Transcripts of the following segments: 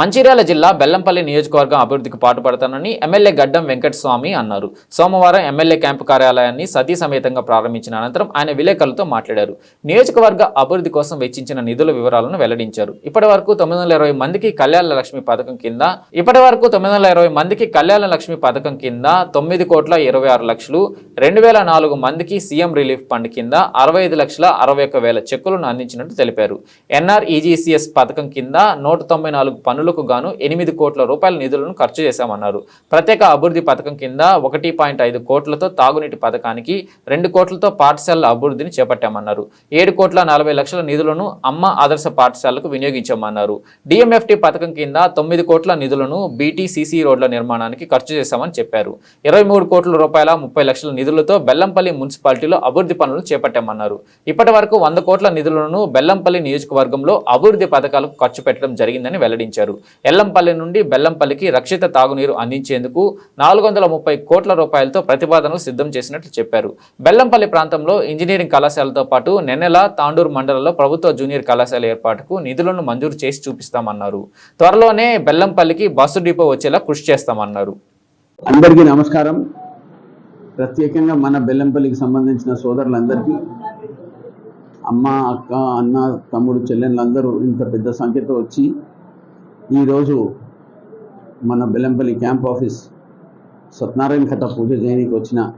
మంచిర్యాల జిల్లా బెల్లంపల్లి నియోజకవర్గం అభివృద్ధికి పాటుపడతానని ఎమ్మెల్యే గడ్డం వెంకటస్వామి అన్నారు. సోమవారం ఎమ్మెల్యే క్యాంపు కార్యాలయాన్ని సతీ సమేతంగా ప్రారంభించిన అనంతరం ఆయన విలేకరులతో మాట్లాడారు. నియోజకవర్గ అభివృద్ధి కోసం వెచ్చించిన నిధుల వివరాలను వెల్లడించారు. ఇప్పటి వరకు తొమ్మిది వందల ఇరవై మందికి కళ్యాణ లక్ష్మి పథకం కింద ఇప్పటి వరకు తొమ్మిది వందల ఇరవై మందికి కళ్యాణ లక్ష్మి పథకం కింద తొమ్మిది కోట్ల ఇరవై ఆరు లక్షలు రెండు వేల నాలుగు మందికి సీఎం రిలీఫ్ ఫండ్ కింద అరవై ఐదు లక్షల అరవై ఒక్క వేల చెక్కులను అందించినట్టు తెలిపారు. ఎన్ఆర్ఈజీసీఎస్ పథకం కింద నూట తొంభై నాలుగు పనులకు గాను ఎనిమిది కోట్ల రూపాయల నిధులను ఖర్చు చేశామన్నారు. ప్రత్యేక అభివృద్ధి పథకం కింద ఒకటి పాయింట్ ఐదు కోట్లతో తాగునీటి పథకానికి రెండు కోట్లతో పాఠశాలల అభివృద్ధిని చేపట్టామన్నారు. ఏడు కోట్ల నలభై లక్షల నిధులను అమ్మ ఆదర్శ పాఠశాలకు వినియోగించామన్నారు. డిఎంఎఫ్టి పథకం కింద తొమ్మిది కోట్ల నిధులను బీటీసీసీ రోడ్ల నిర్మాణానికి ఖర్చు చేశామని చెప్పారు. ఇరవై మూడు కోట్ల రూపాయల ముప్పై లక్షల నిధులతో బెల్లంపల్లి మున్సిపాలిటీలో అభివృద్ధి పనులు చేపట్టామన్నారు. ఇప్పటి వరకు వంద కోట్ల నిధులను బెల్లంపల్లి నియోజకవర్గంలో అభివృద్ధి పథకాలకు ఖర్చు పెట్టడం జరిగిందని వెల్లడించారు. ఎల్లంపల్లి నుండి బెల్లంపల్లికి రక్షిత తాగునీరు అందించేందుకు నాలుగు వందల ముప్పై కోట్ల రూపాయలతో ప్రతిపాదనలు సిద్ధం చేసినట్లు చెప్పారు. బెల్లంపల్లి ప్రాంతంలో ఇంజనీరింగ్ కళాశాలతో పాటు నెన్నెల తాండూరు మండలంలో ప్రభుత్వ జూనియర్ కళాశాల ఏర్పాటుకు నిధులను మంజూరు చేసి చూపిస్తామన్నారు. త్వరలోనే బెల్లంపల్లికి బస్సు డిపో వచ్చేలా కృషి చేస్తామన్నారు. అందరికీ నమస్కారం. ప్రత్యేకంగా మన బెల్లంపల్లికి సంబంధించిన సోదరులందరికీ అమ్మ అక్క అన్న తమ్ముడు చెల్లెళ్ళందరూ ఇంత పెద్ద సంఖ్యతో వచ్చి ఈరోజు మన బెల్లంపల్లి క్యాంప్ ఆఫీస్ సత్యనారాయణ కథ పూజ చేయడానికి వచ్చిన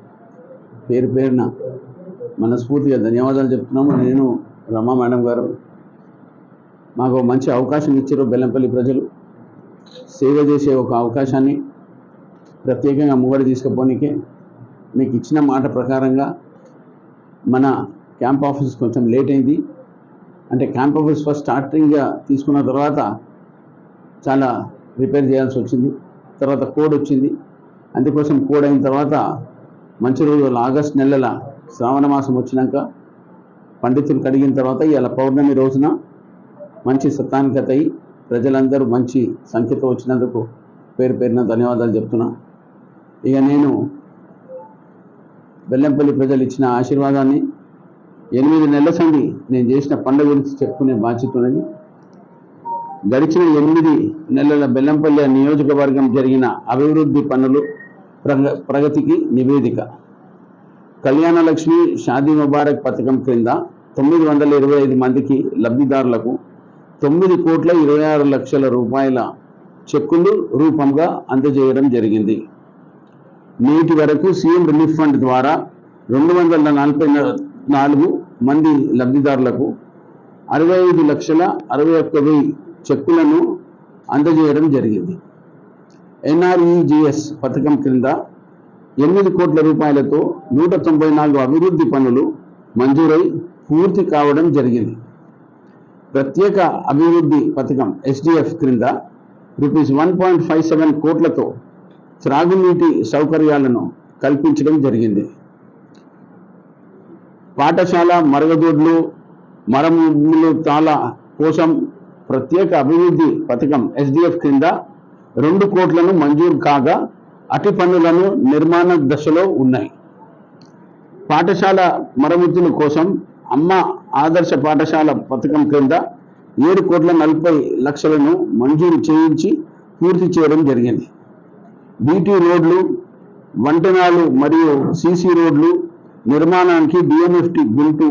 పేరు పేరున మనస్ఫూర్తిగా ధన్యవాదాలు చెప్తున్నాము. నేను రమా మేడం గారు. మాకు మంచి అవకాశం ఇచ్చారు బెల్లంపల్లి ప్రజలు. సేవ చేసే ఒక అవకాశాన్ని ప్రత్యేకంగా మూగడి తీసుకుపోనీకే మీకు ఇచ్చిన మాట ప్రకారంగా మన క్యాంప్ ఆఫీస్ కొంచెం లేట్ అయింది. అంటే క్యాంప్ ఆఫీస్ ఫస్ట్ స్టార్టింగ్గా తీసుకున్న తర్వాత చాలా రిపేర్ చేయాల్సి వచ్చింది. తర్వాత కోడ్ వచ్చింది. అందుకోసం కోడ్ అయిన తర్వాత మంచి రోజులు ఆగస్ట్ నెలల శ్రావణ మాసం వచ్చినాక పండితులు కడిగిన తర్వాత ఇవాళ పౌర్ణమి రోజున మంచి సత్తానికత అయి ప్రజలందరూ మంచి సంఖ్యతో వచ్చినందుకు పేరు పేరున ధన్యవాదాలు చెప్తున్నా. ఇక నేను బెల్లంపల్లి ప్రజలు ఇచ్చిన ఆశీర్వాదాన్ని ఎనిమిది నెలల సంది నేను చేసిన పండుగ గురించి చెప్పుకునే బాధ్యత ఉన్నది. గడిచిన ఎనిమిది నెలల బెల్లంపల్లి నియోజకవర్గం జరిగిన అభివృద్ధి పనులు ప్రగ ప్రగతికి నివేదిక. కళ్యాణలక్ష్మి షాదీ ముబారక్ పథకం క్రింద తొమ్మిది వందల ఇరవై ఐదు మందికి లబ్ధిదారులకు తొమ్మిది కోట్ల ఇరవై ఆరు లక్షల రూపాయల చెక్కులు రూపంగా అందజేయడం జరిగింది. నేటి వరకు సీఎం రిలీఫ్ ఫండ్ ద్వారా రెండు వందల నలభై నాలుగు మంది లబ్ధిదారులకు అరవై ఐదు లక్షల అరవై ఒక్క వెయ్యి చెక్కులను అందజేయడం జరిగింది. ఎన్ఆర్ఈజిఎస్ పథకం క్రింద ఎనిమిది కోట్ల రూపాయలతో నూట తొంభై నాలుగు అభివృద్ధి పనులు మంజూరై పూర్తి కావడం జరిగింది. ప్రత్యేక అభివృద్ధి పథకం ఎస్డిఎఫ్ క్రింద rupees one point five seven కోట్లతో త్రాగునీటి సౌకర్యాలను కల్పించడం జరిగింది. పాఠశాల మరగదొడ్లు మరములు తాళ కోసం ప్రత్యేక అభివృద్ధి పథకం ఎస్డిఎఫ్ క్రింద రెండు కోట్లను మంజూరు కాగా అటి పనులను నిర్మాణ దశలో ఉన్నాయి. పాఠశాల మరమ్మతుల కోసం అమ్మ ఆదర్శ పాఠశాల పథకం క్రింద ఏడు కోట్ల నలభై లక్షలను మంజూరు చేయించి పూర్తి చేయడం జరిగింది. బీటీ రోడ్లు వంటనాలు మరియు సీసీ రోడ్లు నిర్మాణానికి డిఎంఎఫ్టి గుర్తు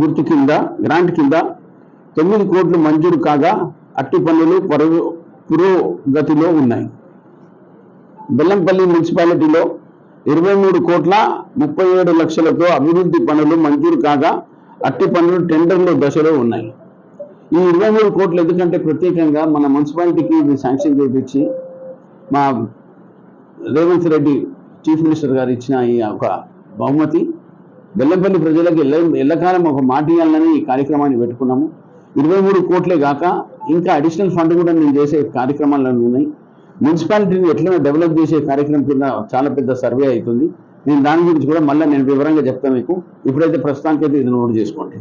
గుర్తు కింద గ్రాంట్ కింద తొమ్మిది కోట్లు మంజూరు కాగా అట్టి పనులు పరుగు పురోగతిలో ఉన్నాయి. బెల్లంపల్లి మున్సిపాలిటీలో ఇరవై మూడు కోట్ల ముప్పై ఏడు లక్షలతో అభివృద్ధి పనులు మంజూరు కాగా అట్టి పనులు టెండర్లు దశలో ఉన్నాయి. ఈ ఇరవై మూడు కోట్లు ఎందుకంటే ప్రత్యేకంగా మన మున్సిపాలిటీకి ఇది శాంక్షన్ చేయించి మా రేవంత్ రెడ్డి చీఫ్ మినిస్టర్ గారు ఇచ్చిన ఈ ఒక బహుమతి బెల్లంపల్లి ప్రజలకు ఎల్ల ఎల్లకాలం ఒక మాట ఇవ్వాలని ఈ కార్యక్రమాన్ని పెట్టుకున్నాము. ఇరవై మూడు కోట్లే కాక ఇంకా అడిషనల్ ఫండ్ కూడా నేను చేసే కార్యక్రమాలు ఉన్నాయి. మున్సిపాలిటీని ఎట్లా డెవలప్ చేసే కార్యక్రమం కింద చాలా పెద్ద సర్వే అవుతుంది. నేను దాని గురించి కూడా మళ్ళీ నేను వివరంగా చెప్తాను మీకు. ఇప్పుడైతే ప్రస్తుతానికైతే ఇది నోట్ చేసుకోండి.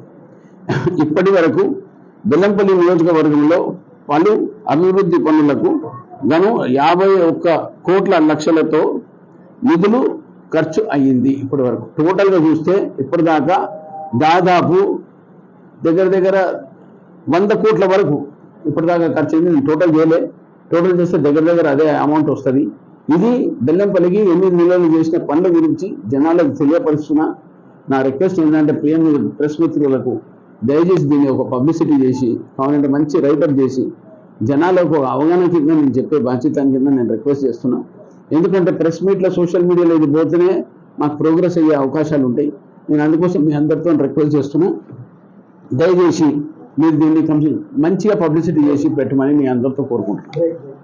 ఇప్పటి వరకు బెల్లంపల్లి నియోజకవర్గంలో పలు అభివృద్ధి పనులకు గను యాభై ఒక్క కోట్ల లక్షలతో నిధులు ఖర్చు అయ్యింది ఇప్పటి వరకు. టోటల్గా చూస్తే ఇప్పటిదాకా దాదాపు దగ్గర దగ్గర వంద కోట్ల వరకు ఇప్పటిదాకా ఖర్చు అయింది నేను టోటల్ చేయలే. టోటల్ చేస్తే దగ్గర దగ్గర అదే అమౌంట్ వస్తుంది. ఇది బెల్లంపల్లికి ఎనిమిది నెలలు చేసిన పనుల గురించి జనాలకు తెలియపరుస్తున్న. నా రిక్వెస్ట్ ఏంటంటే ప్రియం ప్రెస్ మిత్రులకు దయచేసి దీన్ని ఒక పబ్లిసిటీ చేసి కావాలంటే మంచి రైటప్ చేసి జనాలకు ఒక అవగాహన కింద నేను చెప్పే బాధ్యత కింద నేను రిక్వెస్ట్ చేస్తున్నా. ఎందుకంటే ప్రెస్ మీట్లో సోషల్ మీడియాలో ఇది పోతేనే మాకు ప్రోగ్రెస్ అయ్యే అవకాశాలు ఉంటాయి నేను అందుకోసం మీ అందరితో రిక్వెస్ట్ చేస్తున్నా. దయచేసి మీరు దీన్ని కొంచెం మంచిగా పబ్లిసిటీ చేసి పెట్టమని మీ అందరితో కోరుకుంటున్నాను.